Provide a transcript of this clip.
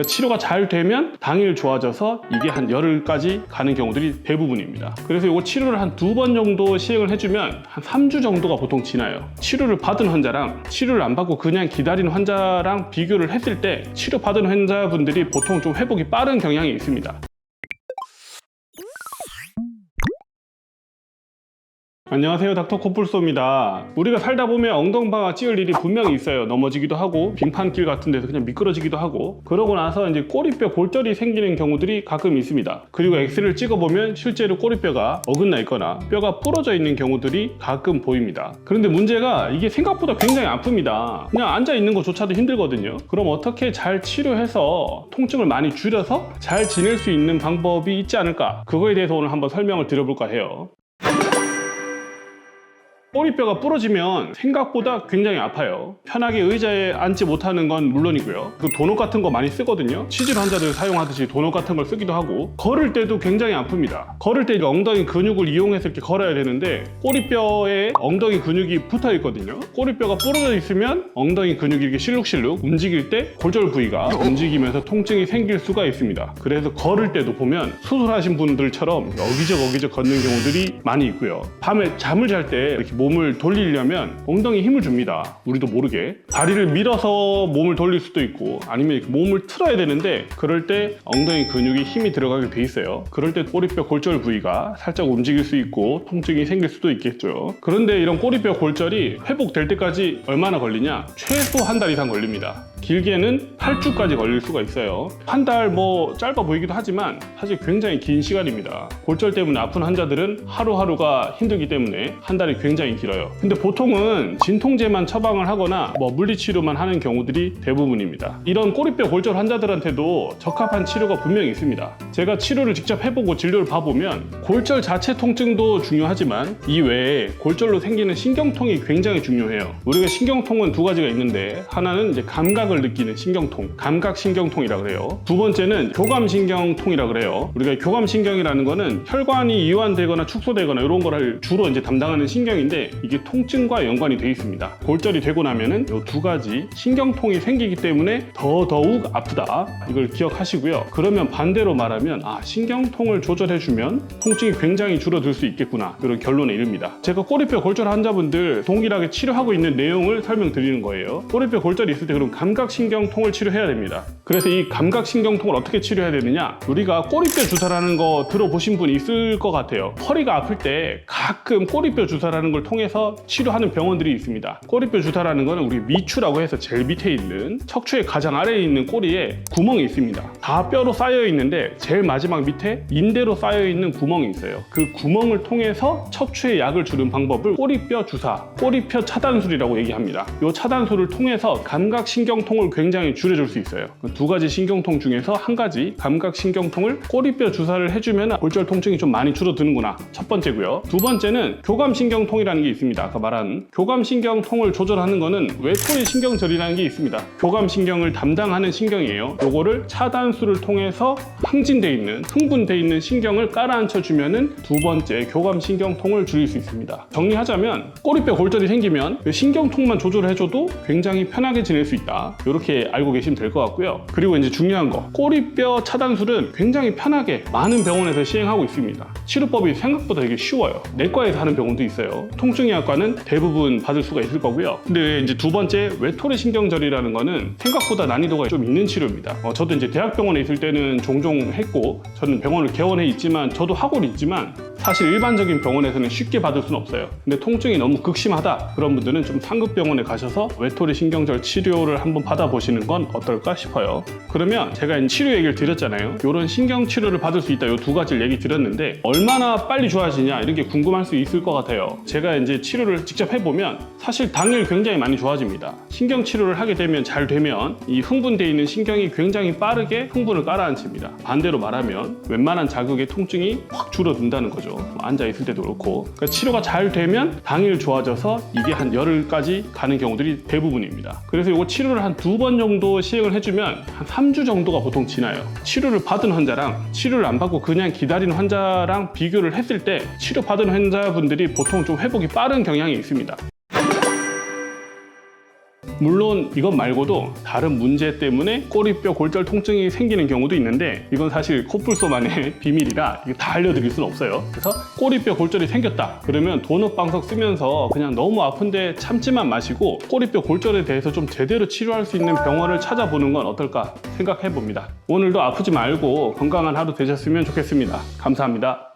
그러니까 치료가 잘 되면 당일 좋아져서 이게 한 열흘까지 가는 경우들이 대부분입니다. 그래서 이거 치료를 한 두 번 정도 시행을 해주면 한 3주 정도가 보통 지나요. 치료를 받은 환자랑 치료를 안 받고 그냥 기다리는 환자랑 비교를 했을 때 치료 받은 환자분들이 보통 좀 회복이 빠른 경향이 있습니다. 안녕하세요 닥터 코뿔소입니다. 우리가 살다 보면 엉덩방아 찌을 일이 분명히 있어요. 넘어지기도 하고 빙판길 같은 데서 그냥 미끄러지기도 하고 그러고 나서 이제 꼬리뼈 골절이 생기는 경우들이 가끔 있습니다. 그리고 엑스를 찍어보면 실제로 꼬리뼈가 어긋나 있거나 뼈가 부러져 있는 경우들이 가끔 보입니다. 그런데 문제가 이게 생각보다 굉장히 아픕니다. 그냥 앉아 있는 것조차도 힘들거든요. 그럼 어떻게 잘 치료해서 통증을 많이 줄여서 잘 지낼 수 있는 방법이 있지 않을까? 그거에 대해서 오늘 한번 설명을 드려볼까 해요 꼬리뼈가 부러지면 생각보다 굉장히 아파요. 편하게 의자에 앉지 못하는 건 물론이고요. 그 도넛 같은 거 많이 쓰거든요. 치질 환자들 사용하듯이 도넛 같은 걸 쓰기도 하고 걸을 때도 굉장히 아픕니다. 걸을 때 엉덩이 근육을 이용해서 이렇게 걸어야 되는데 꼬리뼈에 엉덩이 근육이 붙어 있거든요. 꼬리뼈가 부러져 있으면 엉덩이 근육이 이렇게 실룩실룩 움직일 때 골절 부위가 움직이면서 통증이 생길 수가 있습니다. 그래서 걸을 때도 보면 수술하신 분들처럼 여기저기 여기저기 걷는 경우들이 많이 있고요. 밤에 잠을 잘 때 이렇게 몸을 돌리려면 엉덩이 힘을 줍니다. 우리도 모르게. 다리를 밀어서 몸을 돌릴 수도 있고 아니면 몸을 틀어야 되는데 그럴 때 엉덩이 근육이 힘이 들어가게 돼 있어요. 그럴 때 꼬리뼈 골절 부위가 살짝 움직일 수 있고 통증이 생길 수도 있겠죠. 그런데 이런 꼬리뼈 골절이 회복될 때까지 얼마나 걸리냐? 최소 한 달 이상 걸립니다. 길게는 8주까지 걸릴 수가 있어요. 한 달 뭐 짧아 보이기도 하지만 사실 굉장히 긴 시간입니다. 골절 때문에 아픈 환자들은 하루하루가 힘들기 때문에 한 달이 굉장히 길어요. 근데 보통은 진통제만 처방을 하거나 뭐 물리치료만 하는 경우들이 대부분입니다. 이런 꼬리뼈 골절 환자들한테도 적합한 치료가 분명히 있습니다. 제가 치료를 직접 해보고 진료를 봐보면 골절 자체 통증도 중요하지만 이 외에 골절로 생기는 신경통이 굉장히 중요해요. 우리가 신경통은 두 가지가 있는데 하나는 이제 감각 을 느끼는 신경통, 감각신경통이라 그래요. 두 번째는 교감신경통이라 그래요. 우리가 교감신경이라는 거는 혈관이 이완되거나 축소되거나 이런 거를 주로 이제 담당하는 신경인데 이게 통증과 연관이 돼 있습니다. 골절이 되고 나면은 이 두 가지 신경통이 생기기 때문에 더 더욱 아프다. 이걸 기억하시고요. 그러면 반대로 말하면 아 신경통을 조절해주면 통증이 굉장히 줄어들 수 있겠구나 이런 결론에 이릅니다. 제가 꼬리뼈 골절 환자분들 동일하게 치료하고 있는 내용을 설명드리는 거예요. 꼬리뼈 골절이 있을 때 그럼 감각 신경통을 치료해야 됩니다. 그래서 이 감각신경통을 어떻게 치료해야 되느냐? 우리가 꼬리뼈 주사라는 거 들어보신 분 있을 것 같아요. 허리가 아플 때 가끔 꼬리뼈 주사라는 걸 통해서 치료하는 병원들이 있습니다. 꼬리뼈 주사라는 거는 우리 미추라고 해서 제일 밑에 있는 척추의 가장 아래에 있는 꼬리에 구멍이 있습니다. 다 뼈로 쌓여 있는데 제일 마지막 밑에 인대로 쌓여 있는 구멍이 있어요. 그 구멍을 통해서 척추에 약을 주는 방법을 꼬리뼈 주사, 꼬리뼈 차단술이라고 얘기합니다. 이 차단술을 통해서 감각신경통 을 굉장히 줄여줄 수 있어요. 그 두 가지 신경통 중에서 한 가지 감각 신경통을 꼬리뼈 주사를 해주면 골절 통증이 좀 많이 줄어드는구나. 첫 번째고요. 두 번째는 교감 신경통이라는 게 있습니다. 아까 말한 교감 신경통을 조절하는 거는 외토리 신경절이라는 게 있습니다. 교감 신경을 담당하는 신경이에요. 요거를 차단술을 통해서 항진돼 있는 흥분돼 있는 신경을 깔아앉혀 주면은 두 번째 교감 신경통을 줄일 수 있습니다. 정리하자면 꼬리뼈 골절이 생기면 신경통만 조절해줘도 굉장히 편하게 지낼 수 있다. 이렇게 알고 계시면 될 것 같고요. 그리고 이제 중요한 거 꼬리뼈 차단술은 굉장히 편하게 많은 병원에서 시행하고 있습니다. 치료법이 생각보다 되게 쉬워요. 내과에서 하는 병원도 있어요. 통증의학과는 대부분 받을 수가 있을 거고요. 근데 이제 두 번째 외토리 신경절이라는 거는 생각보다 난이도가 좀 있는 치료입니다. 어, 저도 이제 대학병원에 있을 때는 종종 했고 저는 병원을 개원해 있지만 저도 하고 있지만 사실 일반적인 병원에서는 쉽게 받을 수는 없어요. 근데 통증이 너무 극심하다 그런 분들은 좀 상급 병원에 가셔서 외토리 신경절 치료를 한번 받아보시는 건 어떨까 싶어요. 그러면 제가 치료 얘기를 드렸잖아요. 이런 신경 치료를 받을 수 있다. 이 두 가지를 얘기 드렸는데 얼마나 빨리 좋아지냐 이런 게 궁금할 수 있을 것 같아요. 제가 이제 치료를 직접 해보면 사실 당일 굉장히 많이 좋아집니다. 신경 치료를 하게 되면 잘 되면 이 흥분돼 있는 신경이 굉장히 빠르게 흥분을 깔아앉힙니다. 반대로 말하면 웬만한 자극의 통증이 확 줄어든다는 거죠. 뭐 앉아 있을 때도 그렇고 그러니까 치료가 잘 되면 당일 좋아져서 이게 한 열흘까지 가는 경우들이 대부분입니다. 그래서 이거 치료를 한 두 번 정도 시행을 해주면 한 3주 정도가 보통 지나요. 치료를 받은 환자랑 치료를 안 받고 그냥 기다리는 환자랑 비교를 했을 때 치료 받은 환자분들이 보통 좀 회복이 빠른 경향이 있습니다. 물론 이것 말고도 다른 문제 때문에 꼬리뼈 골절 통증이 생기는 경우도 있는데 이건 사실 코뿔소만의 비밀이라 다 알려드릴 수는 없어요. 그래서 꼬리뼈 골절이 생겼다. 그러면 도넛 방석 쓰면서 그냥 너무 아픈데 참지만 마시고 꼬리뼈 골절에 대해서 좀 제대로 치료할 수 있는 병원을 찾아보는 건 어떨까 생각해 봅니다. 오늘도 아프지 말고 건강한 하루 되셨으면 좋겠습니다. 감사합니다.